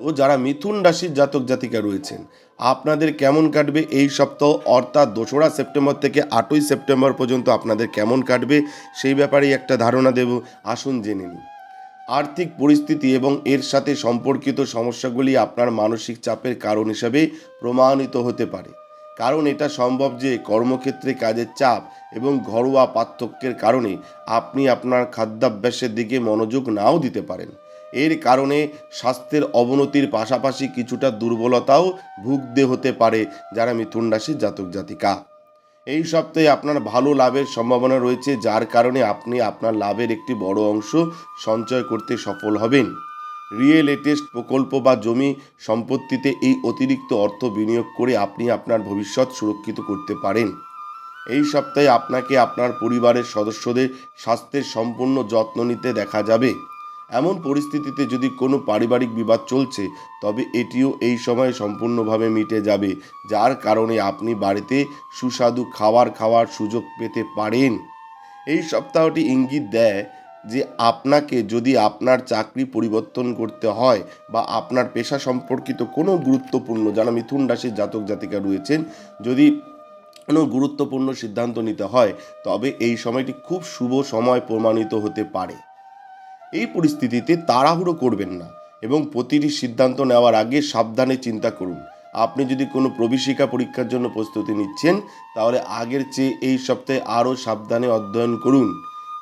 ও যারা মিথুন রাশির জাতক জাতিকা রয়েছেন, আপনাদের কেমন কাটবে এই সপ্তাহ? অর্থাৎ দোসরা সেপ্টেম্বর থেকে আটই সেপ্টেম্বর পর্যন্ত আপনাদের কেমন কাটবে? সেই ব্যাপারেই একটা ধারণা দেব। আসুন জেনে নিন আর্থিক পরিস্থিতি এবং এর সাথে সম্পর্কিত সমস্যাগুলি আপনার মানসিক চাপের কারণ হিসাবে প্রমাণিত হতে পারে। কারণ এটা সম্ভব যে কর্মক্ষেত্রে কাজের চাপ এবং ঘরোয়া পার্থক্যের কারণে আপনি আপনার খাদ্যাভ্যাসের দিকে মনোযোগ নাও দিতে পারেন। এর কারণে স্বাস্থ্যের অবনতির পাশাপাশি কিছুটা দুর্বলতাও ভুগতে হতে পারে যারা মিথুন রাশির জাতক, জাতিকা। এই সপ্তাহে আপনার ভালো লাভের সম্ভাবনা রয়েছে, যার কারণে আপনি আপনার লাভের একটি বড় অংশ সঞ্চয় করতে সফল হবেন। রিয়েল এস্টেট প্রকল্প বা জমি সম্পত্তিতে এই অতিরিক্ত অর্থ বিনিয়োগ করে আপনি আপনার ভবিষ্যৎ সুরক্ষিত করতে পারেন। এই সপ্তাহে আপনাকে আপনার পরিবারের সদস্যদের স্বাস্থ্যের সম্পূর্ণ যত্ন নিতে দেখা যাবে। এমন পরিস্থিতিতে যদি কোনো পারিবারিক বিবাদ চলছে, তবে এটিও এই সময় সম্পূর্ণভাবে মিটে যাবে, যার কারণে আপনি বাড়িতে সুস্বাদু খাবার খাওয়ার সুযোগ পেতে পারেন। এই সপ্তাহটি ইঙ্গিত দেয় যে আপনাকে যদি আপনার চাকরি পরিবর্তন করতে হয় বা আপনার পেশা সম্পর্কিত কোনো গুরুত্বপূর্ণ, যারা মিথুন রাশির জাতক জাতিকা রয়েছেন, যদি কোনো গুরুত্বপূর্ণ সিদ্ধান্ত নিতে হয়, তবে এই সময়টি খুব শুভ সময় প্রমাণিত হতে পারে। এই পরিস্থিতিতে তাড়াহুড়ো করবেন না এবং প্রতিটি সিদ্ধান্ত নেওয়ার আগে সাবধানে চিন্তা করুন। আপনি যদি কোনো প্রবেশিকা পরীক্ষার জন্য প্রস্তুতি নিচ্ছেন, তাহলে আগের চেয়ে এই সপ্তাহে আরও সাবধানে অধ্যয়ন করুন।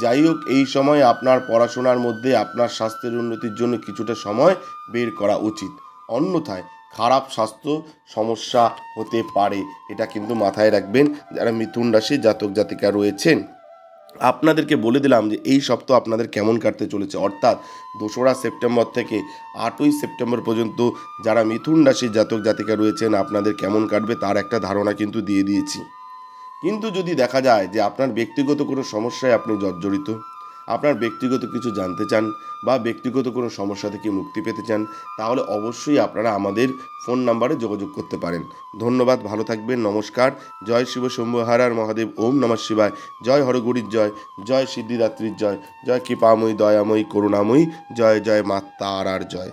যাই হোক, এই সময় আপনার পড়াশোনার মধ্যে আপনার স্বাস্থ্যের উন্নতির জন্য কিছুটা সময় বের করা উচিত। অন্যথায় খারাপ স্বাস্থ্য সমস্যা হতে পারে। এটা কিন্তু মাথায় রাখবেন, যারা মিথুন রাশি জাতক জাতিকা রয়েছেন। আপনাদেরকে বলে দিলাম যে এই সপ্তাহ আপনাদের কেমন কাটতে চলেছে। অর্থাৎ দোসরা সেপ্টেম্বর থেকে আটই সেপ্টেম্বর পর্যন্ত যারা মিথুন রাশির জাতক জাতিকা রয়েছেন, আপনাদের কেমন কাটবে তার একটা ধারণা কিন্তু দিয়ে দিয়েছি। কিন্তু যদি দেখা যায় যে আপনার ব্যক্তিগত কোনো সমস্যায় আপনি জর্জরিত আপনার ব্যক্তিগত কিছু জানতে চান বা ব্যক্তিগত কোনো সমস্যা থেকে মুক্তি পেতে চান, তাহলে অবশ্যই আপনারা আমাদের ফোন নাম্বারে যোগাযোগ করতে পারেন। ধন্যবাদ, ভালো থাকবেন, নমস্কার। জয় শিব শম্ভু হারার মহাদেব, ওম নমঃ শিবায়। জয় হরগুরির জয় জয় সিদ্ধিদাত্রীর জয় জয় কৃপাময়ী, দয়াময়ী, করুণাময়ী, জয় জয় মা তারার জয়।